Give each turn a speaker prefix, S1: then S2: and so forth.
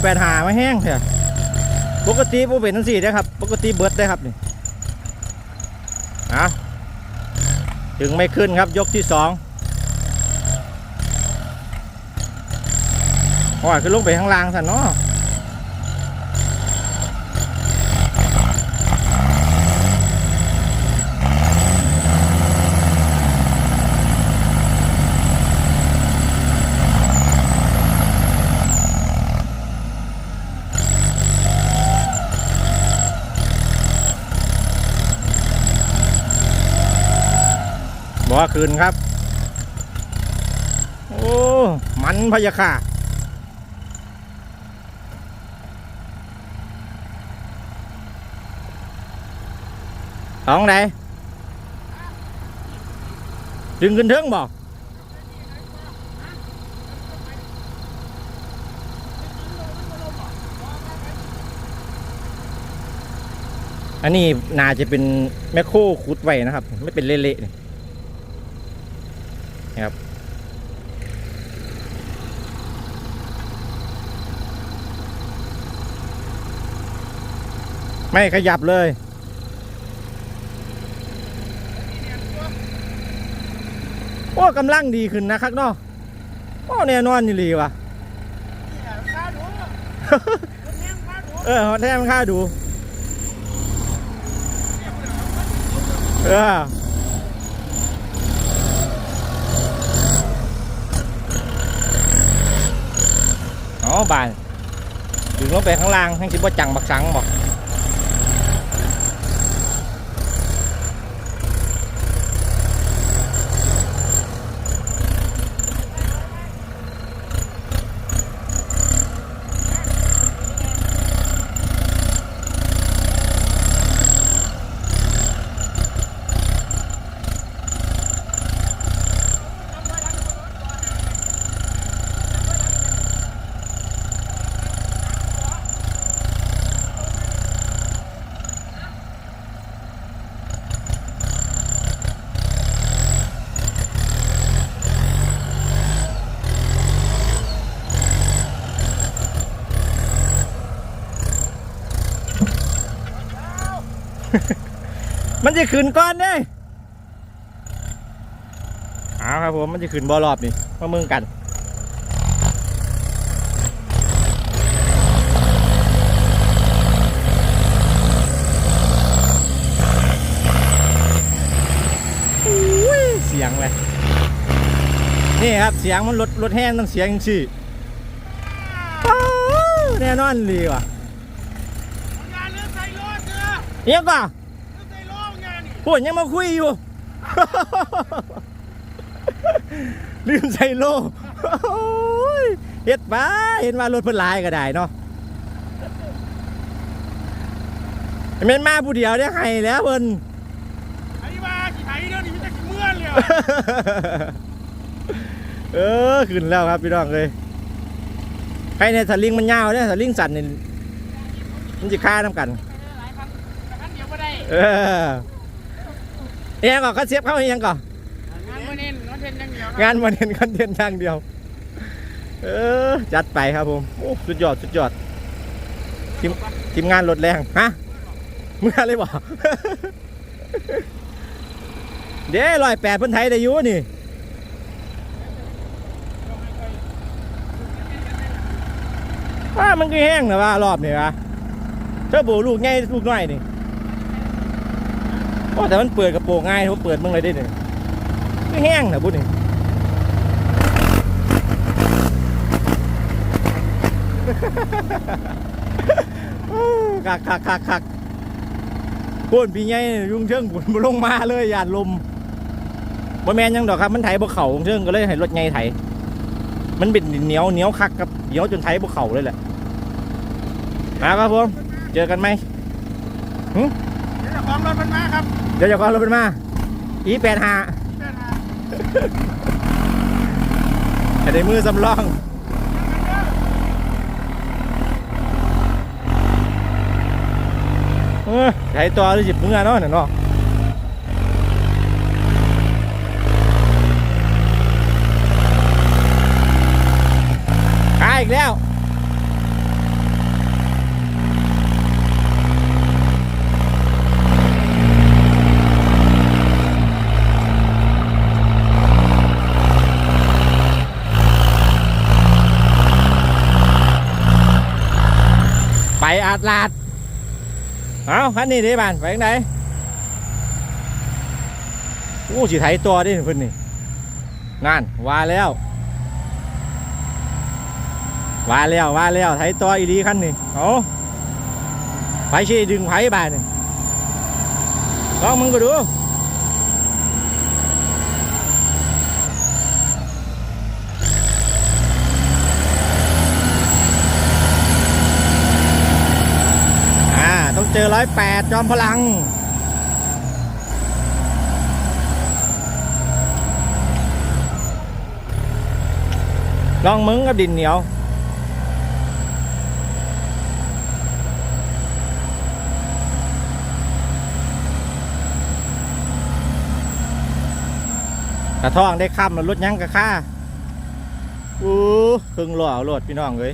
S1: แปดหามาแห้งเถอะปกติผมเป็นทั้งสี่นะครับ ปกติเบิร์ดได้ครับนี่นะถึงไม่ขึ้นครับยกที่สองอ๋อคือลงไปข้างล่างสันเนาะ อกว่าคืนครับ โอ้ มันพยาค่ะสองไหนดึงขึ้นเทิงบอกอันนี้นาจะเป็นแมคโครขุดไว้นะครับ ไม่เป็นเละๆนี่ นะครับไม่ขยับเลย โอ้กำลังดีขึ้นนะครับเนาะโอ้แน่นอนนี่ลีว่ะเออแท้มันค่าดู เออ บานถึงลงไปข้างล่างทั้งคิบว่าจังบักสังบอก มันจะขึ้นก้อนเด้เอาครับผมมันจะขึ้นบอรอบนี่มาเมืองกันเสียงเลยนี่ครับเสียงมันลดลดแห้งต้องเสียงชื่แน่นอนเลยว่ะ
S2: งานเรื่องใส่โลด เด้อ
S1: เนี่ยก่อน
S2: เรื่องใส่โลดงานนี่
S1: พูดยังมาคุยอยู่ ลืมใส่โลโอ้ยเฮ็ดไปเห็นว่ารถเพิ่นหลายก็ได้เนาะแม่นมาผู้เดียวได้ให้แล้วเพิ่น
S2: ไอ้ว่าสิไถเด้อนี่มีแต่ขี้เมื่อนเลยอะ
S1: เออขึ้นแล้วครับพี่น้องเลยใครเนี่ยสลิงมันยาวเนี่ยสลิงสั่นนี่มันจะฆ่าน้ำกัน
S2: หลายพันแต่พันเดียวก็ได้
S1: เออเอียงก่อนเขาเสียบเข้าเอียงก่อน
S2: งานบ่เน้นงานเทนอย่างเดียว
S1: งานวันเห็นคอนเทนต์ทางเดียว เออ จัดไปครับผมโอ้สุดยอดสุดยอดทีมทีมงานรถแรงฮะเมื่อเลยบอก เด้ลอยแปดเพิ่นไทยได้อยุนี่ว่ามันก็แห้งนะว่ารอบนี้วะเจ้าบูลูกง่ายลูกน้อยนี่ โอ้แต่มันเปิดกระโปรงง่ายเขาเปิดมึงเลยได้เนี่ยก็แห้งนะบุญนี่คักคักคักคักพูนพี่ใหญ่ยุ่งเชิงผนบ่ลงมาเลยยานลมบ่แมนยังดอกครับมันไถบ่เข่าเชิงก็เลยให้รถใหญ่ไถ มันเป็นดินเหนียวเหนียวคักครับเหนียวจนไถบ่เข่าเลยแหละนะครับผมเจอกันไหม
S2: เดี๋ยวเจ้าของรถมันมาครับ
S1: เดี๋ยวจะก่อนรถเป็นมาอีแปดหา
S2: เดินมา
S1: แต่ในมือสำรอง เออใช้ตัวหรือจิบมือเนาะเนี่ยเนาะขายอีกแล้วาดลาดเอาคันนี้ดิบ้านไปยังไงโอ้สิไถตัวดิเพิ่นนี่งานว่าแล้วว่าแล้วว่าแล้วไถตัวอีดีคันนี่เอาไปชี้ดึงไผบ้านนี่ลองมึงก็ดู อ่า ต้อง เจอร้อยแปดจอมพลัง ลองมึงกับดินเหนียว กระท่องได้คำแล้วรถยังกระค่าอู้ครึ่งหล่อรถพี่น้องเลย